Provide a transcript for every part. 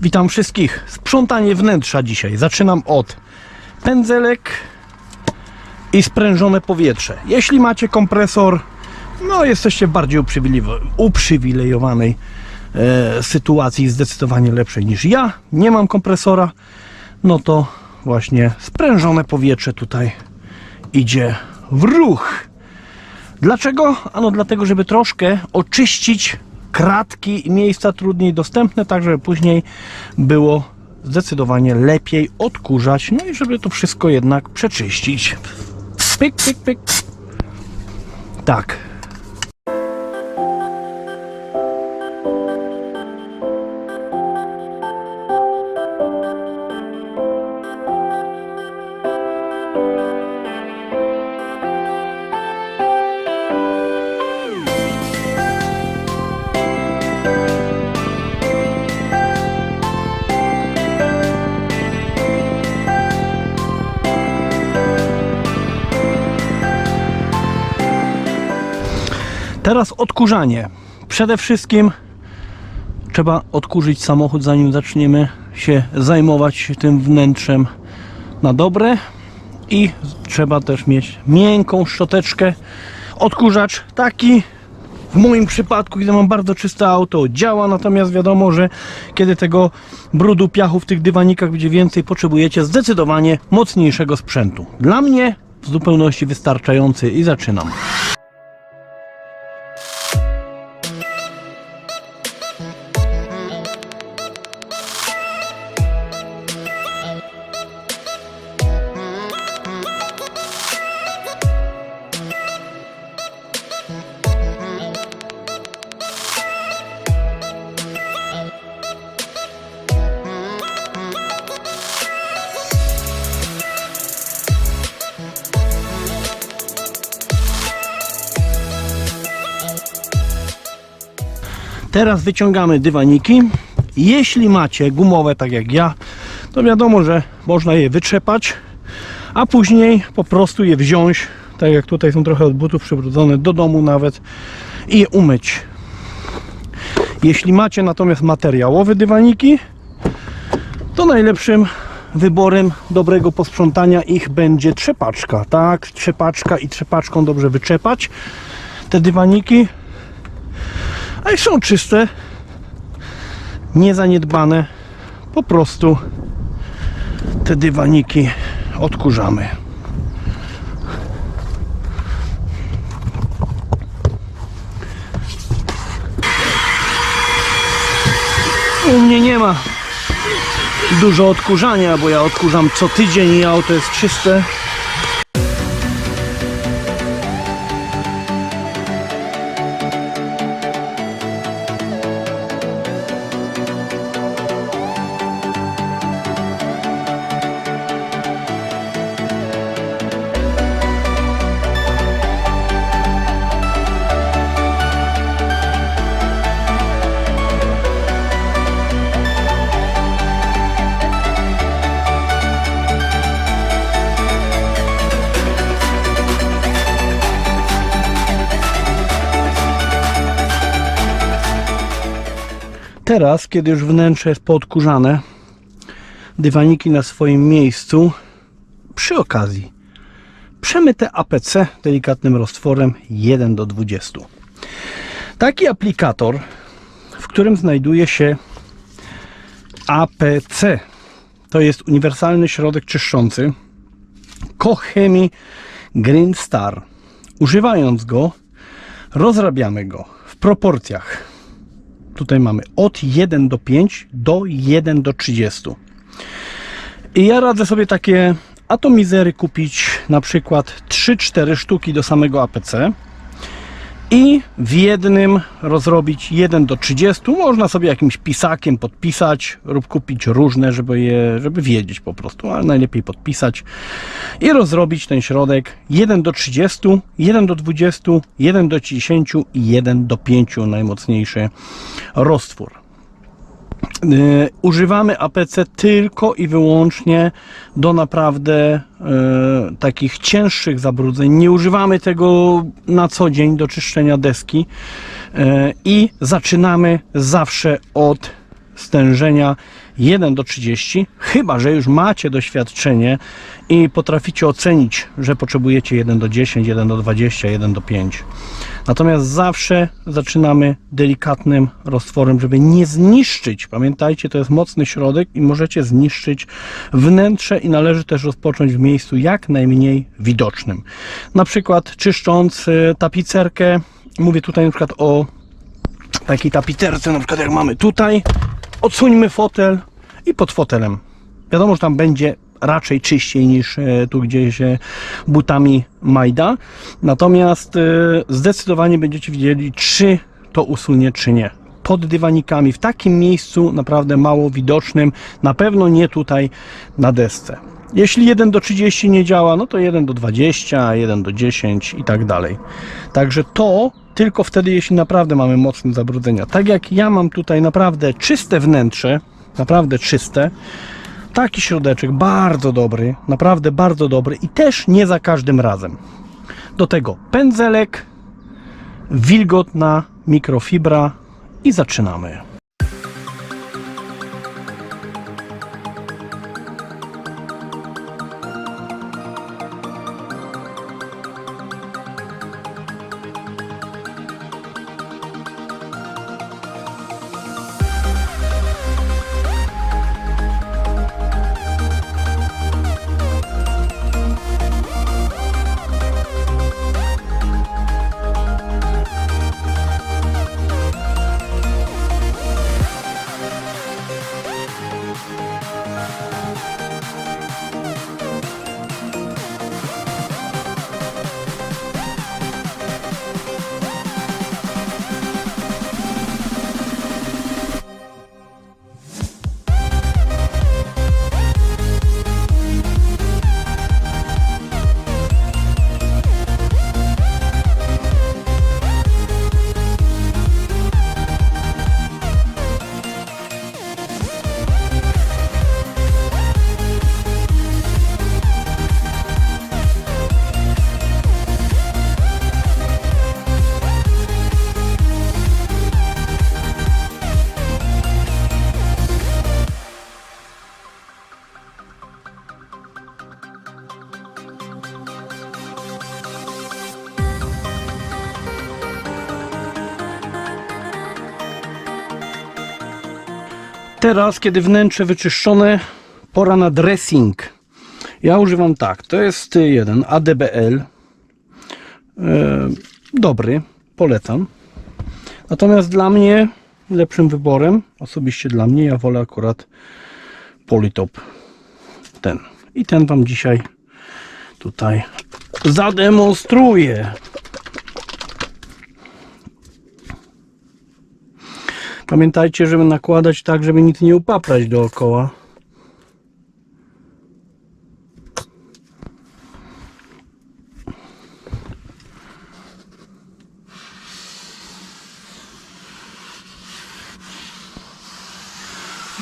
Witam wszystkich. Sprzątanie wnętrza dzisiaj. Zaczynam od pędzelek i sprężone powietrze. Jeśli macie kompresor, no jesteście w bardziej uprzywilejo- uprzywilejowanej e, sytuacji, zdecydowanie lepszej niż ja. Nie mam kompresora, no to właśnie sprężone powietrze tutaj idzie w ruch. Dlaczego? Ano dlatego, żeby troszkę oczyścić kratki miejsca trudniej dostępne, tak żeby później było zdecydowanie lepiej odkurzać, no i żeby to wszystko jednak przeczyścić. Pyk, pyk, pyk. Tak. Teraz odkurzanie. Przede wszystkim trzeba odkurzyć samochód, zanim zaczniemy się zajmować tym wnętrzem na dobre. I trzeba też mieć miękką szczoteczkę. Odkurzacz taki w moim przypadku, gdy mam bardzo czyste auto, działa, natomiast wiadomo, że kiedy tego brudu, piachu w tych dywanikach będzie więcej, potrzebujecie zdecydowanie mocniejszego sprzętu. Dla mnie w zupełności wystarczający i zaczynam. Teraz wyciągamy dywaniki. Jeśli macie gumowe, tak jak ja, to wiadomo, że można je wytrzepać, a później po prostu je wziąć, tak jak tutaj są trochę od butów przybrudzone, do domu nawet i je umyć. Jeśli macie natomiast materiałowe dywaniki, to najlepszym wyborem dobrego posprzątania ich będzie trzepaczka. Tak, trzepaczka i trzepaczką dobrze wyczepać te dywaniki, a jak są czyste, niezaniedbane, po prostu te dywaniki odkurzamy. U mnie nie ma dużo odkurzania, bo ja odkurzam co tydzień i auto jest czyste. Teraz, kiedy już wnętrze jest poodkurzane, dywaniki na swoim miejscu, przy okazji przemyte APC delikatnym roztworem 1 do 20. Taki aplikator, w którym znajduje się APC, to jest uniwersalny środek czyszczący Kochemi Green Star. Używając go, rozrabiamy go w proporcjach Tutaj mamy od 1 do 5 do 1 do 30. I ja radzę sobie takie atomizery kupić na przykład 3-4 sztuki do samego APC i w jednym rozrobić 1 do 30. Można sobie jakimś pisakiem podpisać lub kupić różne, żeby je, żeby wiedzieć po prostu, ale najlepiej podpisać i rozrobić ten środek 1 do 30, 1 do 20, 1 do 10 i 1 do 5 najmocniejszy roztwór. Yy, używamy APC tylko i wyłącznie do naprawdę yy, takich cięższych zabrudzeń. Nie używamy tego na co dzień do czyszczenia deski yy, i zaczynamy zawsze od stężenia 1 do 30, chyba że już macie doświadczenie i potraficie ocenić, że potrzebujecie 1 do 10, 1 do 20, 1 do 5. Natomiast zawsze zaczynamy delikatnym roztworem, żeby nie zniszczyć. Pamiętajcie, to jest mocny środek i możecie zniszczyć wnętrze i należy też rozpocząć w miejscu jak najmniej widocznym. Na przykład czyszcząc y, tapicerkę, mówię tutaj na przykład o takiej tapicerce, na przykład jak mamy tutaj, odsuńmy fotel i pod fotelem. Wiadomo, że tam będzie raczej czyściej niż e, tu gdzieś butami Majda. Natomiast e, zdecydowanie będziecie widzieli, czy to usunie, czy nie. Pod dywanikami, w takim miejscu naprawdę mało widocznym, na pewno nie tutaj na desce. Jeśli 1 do 30 nie działa, no to 1 do 20, 1 do 10 i tak dalej. Także to tylko wtedy, jeśli naprawdę mamy mocne zabrudzenia. Tak jak ja mam tutaj naprawdę czyste wnętrze, naprawdę czyste, taki środeczek bardzo dobry, naprawdę bardzo dobry i też nie za każdym razem. Do tego pędzelek, wilgotna mikrofibra i zaczynamy. Teraz, kiedy wnętrze wyczyszczone, pora na dressing. Ja używam tak, to jest jeden ADBL. E, dobry, polecam. Natomiast dla mnie lepszym wyborem, osobiście dla mnie, ja wolę akurat Polytop. Ten. I ten Wam dzisiaj tutaj zademonstruję. Pamiętajcie, żeby nakładać tak, żeby nic nie upaprać dookoła.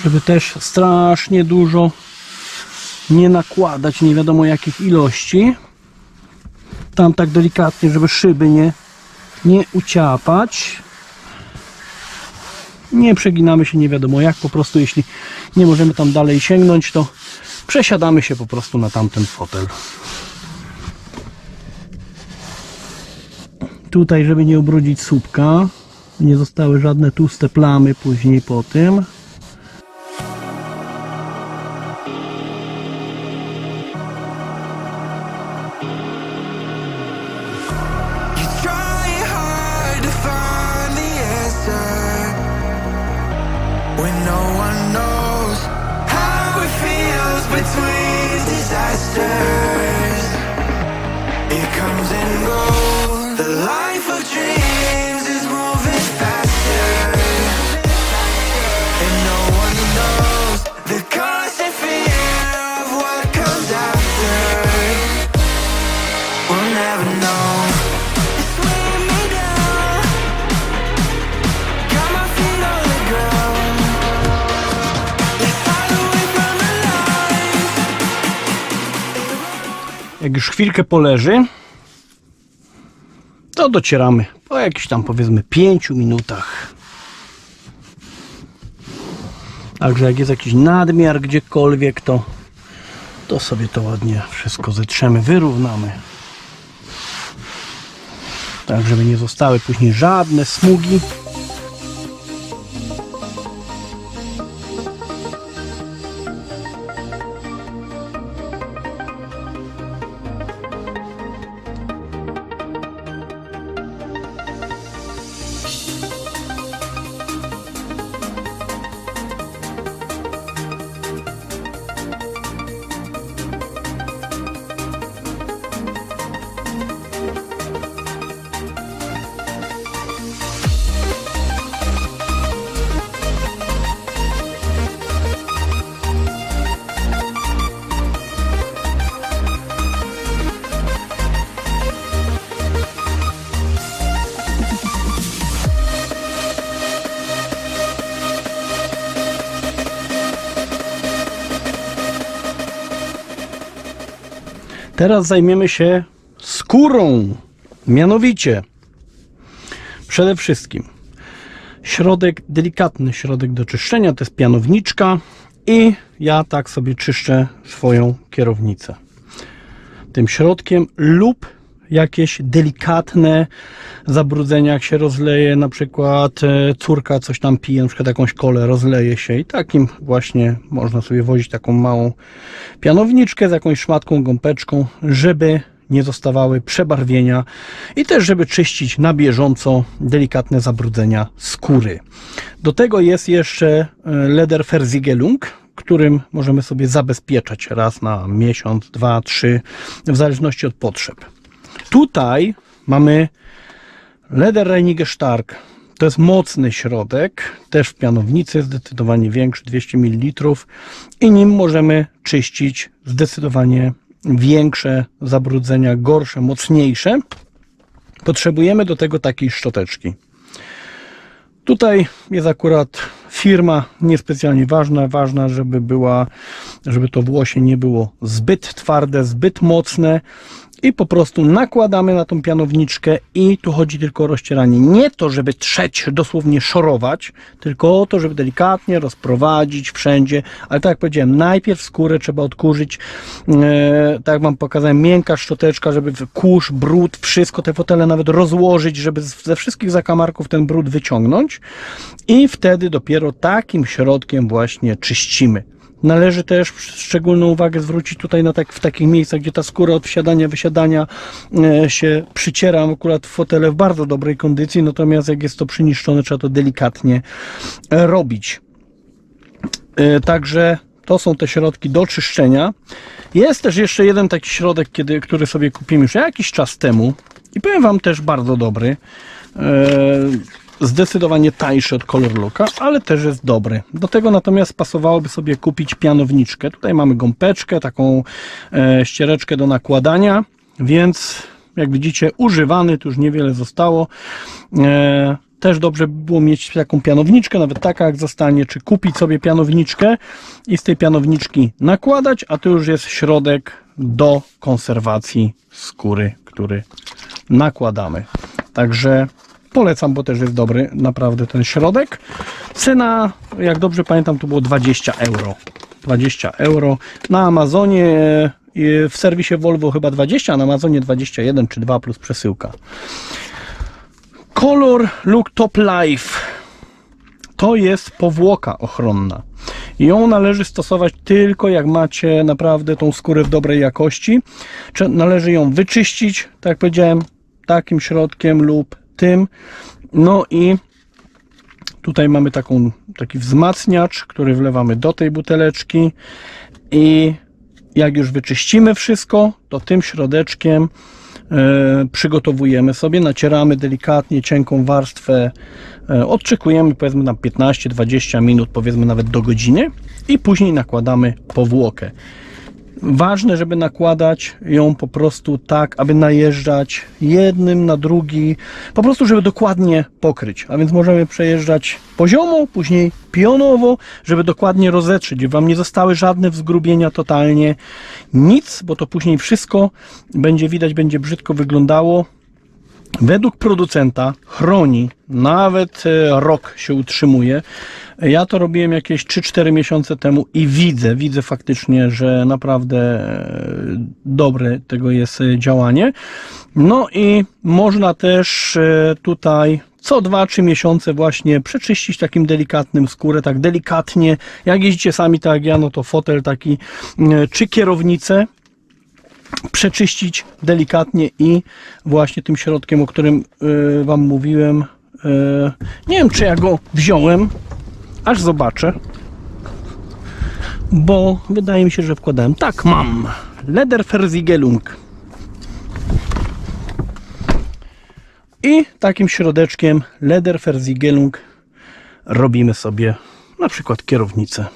Żeby też strasznie dużo nie nakładać nie wiadomo jakich ilości. Tam tak delikatnie, żeby szyby nie, nie uciapać nie przeginamy się nie wiadomo jak, po prostu jeśli nie możemy tam dalej sięgnąć, to przesiadamy się po prostu na tamten fotel. Tutaj, żeby nie ubrudzić słupka, nie zostały żadne tłuste plamy później po tym. Between disasters. It comes and goes. The life of dreams Jak już chwilkę poleży, to docieramy po jakichś tam powiedzmy 5 minutach. Także jak jest jakiś nadmiar gdziekolwiek, to, to sobie to ładnie wszystko zetrzemy, wyrównamy. Tak, żeby nie zostały później żadne smugi. Teraz zajmiemy się skórą. Mianowicie, przede wszystkim środek, delikatny środek do czyszczenia to jest pianowniczka i ja tak sobie czyszczę swoją kierownicę. Tym środkiem lub jakieś delikatne zabrudzenia, jak się rozleje, na przykład e, córka coś tam pije, na przykład jakąś kolę, rozleje się i takim właśnie można sobie wozić taką małą pianowniczkę z jakąś szmatką, gąbeczką, żeby nie zostawały przebarwienia i też żeby czyścić na bieżąco delikatne zabrudzenia skóry. Do tego jest jeszcze e, Lederversiegelung, którym możemy sobie zabezpieczać raz na miesiąc, dwa, trzy, w zależności od potrzeb. Tutaj mamy Lederreiniger Stark. To jest mocny środek, też w pianownicy, zdecydowanie większy, 200 ml i nim możemy czyścić zdecydowanie większe zabrudzenia, gorsze, mocniejsze. Potrzebujemy do tego takiej szczoteczki. Tutaj jest akurat firma niespecjalnie ważna, ważna, żeby była, żeby to włosie nie było zbyt twarde, zbyt mocne i po prostu nakładamy na tą pianowniczkę i tu chodzi tylko o rozcieranie. Nie to, żeby trzeć, dosłownie szorować, tylko o to, żeby delikatnie rozprowadzić wszędzie, ale tak jak powiedziałem, najpierw skórę trzeba odkurzyć, e, tak jak wam pokazałem, miękka szczoteczka, żeby kurz, brud, wszystko, te fotele nawet rozłożyć, żeby ze wszystkich zakamarków ten brud wyciągnąć i wtedy dopiero takim środkiem właśnie czyścimy. Należy też szczególną uwagę zwrócić tutaj na tak, w takich miejscach, gdzie ta skóra od wsiadania, wysiadania e, się przyciera. Akurat fotele w bardzo dobrej kondycji, natomiast jak jest to przyniszczone, trzeba to delikatnie e, robić. E, Także to są te środki do czyszczenia. Jest też jeszcze jeden taki środek, kiedy, który sobie kupiłem już jakiś czas temu i powiem Wam też bardzo dobry. Zdecydowanie tańszy od Color Looka, ale też jest dobry. Do tego natomiast pasowałoby sobie kupić pianowniczkę. Tutaj mamy gąbeczkę, taką e, ściereczkę do nakładania, więc jak widzicie używany, tu już niewiele zostało. E, też dobrze by było mieć taką pianowniczkę, nawet taka jak zostanie, czy kupić sobie pianowniczkę i z tej pianowniczki nakładać, a to już jest środek do konserwacji skóry, który nakładamy. Także polecam, bo też jest dobry naprawdę ten środek. Cena, jak dobrze pamiętam, to było 20 euro. 20 euro. Na Amazonie e, w serwisie Volvo chyba 20, a na Amazonie 21 czy 2 plus przesyłka. Color Look Top Life to jest powłoka ochronna. Ją należy stosować tylko jak macie naprawdę tą skórę w dobrej jakości. Należy ją wyczyścić, tak jak powiedziałem, takim środkiem lub tym. No i tutaj mamy taką, taki wzmacniacz, który wlewamy do tej buteleczki i jak już wyczyścimy wszystko, to tym środeczkiem e, przygotowujemy sobie, nacieramy delikatnie cienką warstwę, e, odczekujemy powiedzmy na 15-20 minut, powiedzmy nawet do godziny i później nakładamy powłokę. Ważne, żeby nakładać ją po prostu tak, aby najeżdżać jednym na drugi, po prostu, żeby dokładnie pokryć. A więc możemy przejeżdżać poziomo, później pionowo, żeby dokładnie rozetrzeć, żeby Wam nie zostały żadne wzgrubienia totalnie, nic, bo to później wszystko będzie widać, będzie brzydko wyglądało. Według producenta chroni, nawet e, rok się utrzymuje. Ja to robiłem jakieś 3-4 miesiące temu i widzę, widzę faktycznie, że naprawdę e, dobre tego jest e, działanie. No i można też tutaj co 2-3 miesiące właśnie przeczyścić takim delikatnym skórę, tak delikatnie. Jak jeździcie sami tak jak ja, no to fotel taki, czy kierownicę, przeczyścić delikatnie i właśnie tym środkiem, o którym y, Wam mówiłem. y, nie wiem, czy ja go wziąłem, aż zobaczę. Bo wydaje mi się, że wkładałem. Tak, mam. Lederferzigelung. I takim środeczkiem Lederferzigelung robimy sobie na przykład kierownicę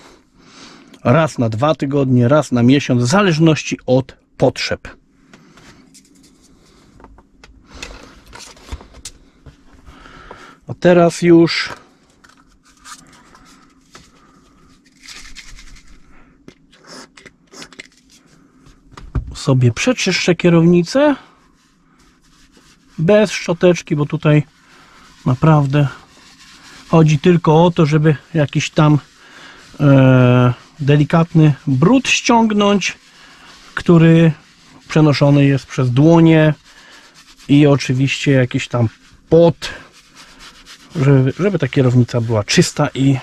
raz na dwa tygodnie, raz na miesiąc, w zależności od potrzeb. A teraz już sobie przeczyszczę kierownicę bez szczoteczki, bo tutaj naprawdę chodzi tylko o to, żeby jakiś tam e, delikatny brud ściągnąć, który przenoszony jest przez dłonie i oczywiście jakiś tam pot, żeby, żeby ta kierownica była czysta i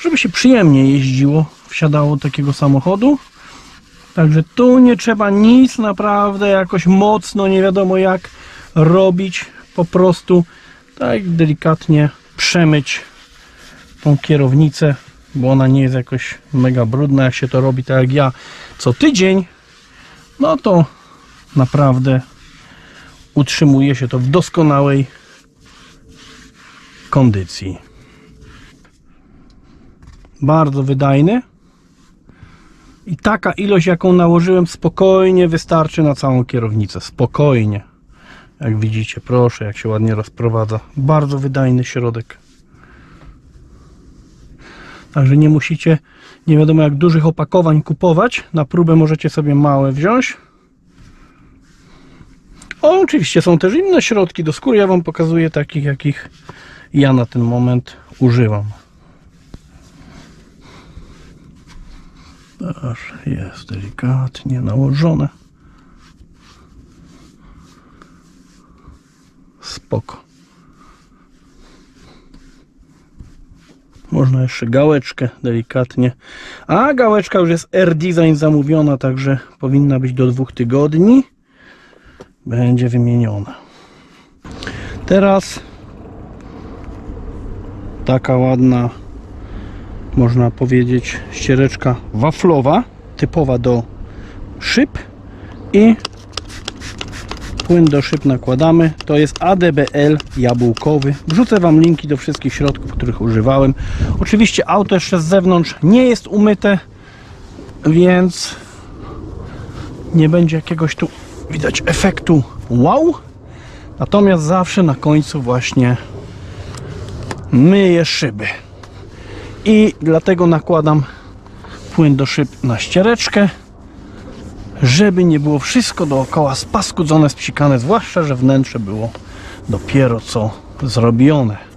żeby się przyjemnie jeździło, wsiadało takiego samochodu. Także tu nie trzeba nic naprawdę jakoś mocno, nie wiadomo jak robić. Po prostu tak delikatnie przemyć tą kierownicę, bo ona nie jest jakoś mega brudna. Jak się to robi tak jak ja co tydzień, no to naprawdę utrzymuje się to w doskonałej kondycji. Bardzo wydajny. I taka ilość, jaką nałożyłem, spokojnie wystarczy na całą kierownicę. Spokojnie. Jak widzicie, proszę, jak się ładnie rozprowadza. Bardzo wydajny środek. Także nie musicie nie wiadomo jak dużych opakowań kupować. Na próbę możecie sobie małe wziąć. O, oczywiście są też inne środki do skóry. Ja Wam pokazuję takich, jakich ja na ten moment używam. Aż jest delikatnie nałożone. Spoko. Można jeszcze gałeczkę delikatnie. A gałeczka już jest R-Design zamówiona, także powinna być do dwóch tygodni. Będzie wymieniona. Teraz taka ładna, można powiedzieć, ściereczka waflowa, typowa do szyb i płyn do szyb nakładamy. To jest ADBL jabłkowy. Wrzucę Wam linki do wszystkich środków, których używałem. Oczywiście auto jeszcze z zewnątrz nie jest umyte, więc nie będzie jakiegoś tu widać efektu wow. Natomiast zawsze na końcu właśnie myję szyby. I dlatego nakładam płyn do szyb na ściereczkę żeby nie było wszystko dookoła spaskudzone, spsikane, zwłaszcza, że wnętrze było dopiero co zrobione.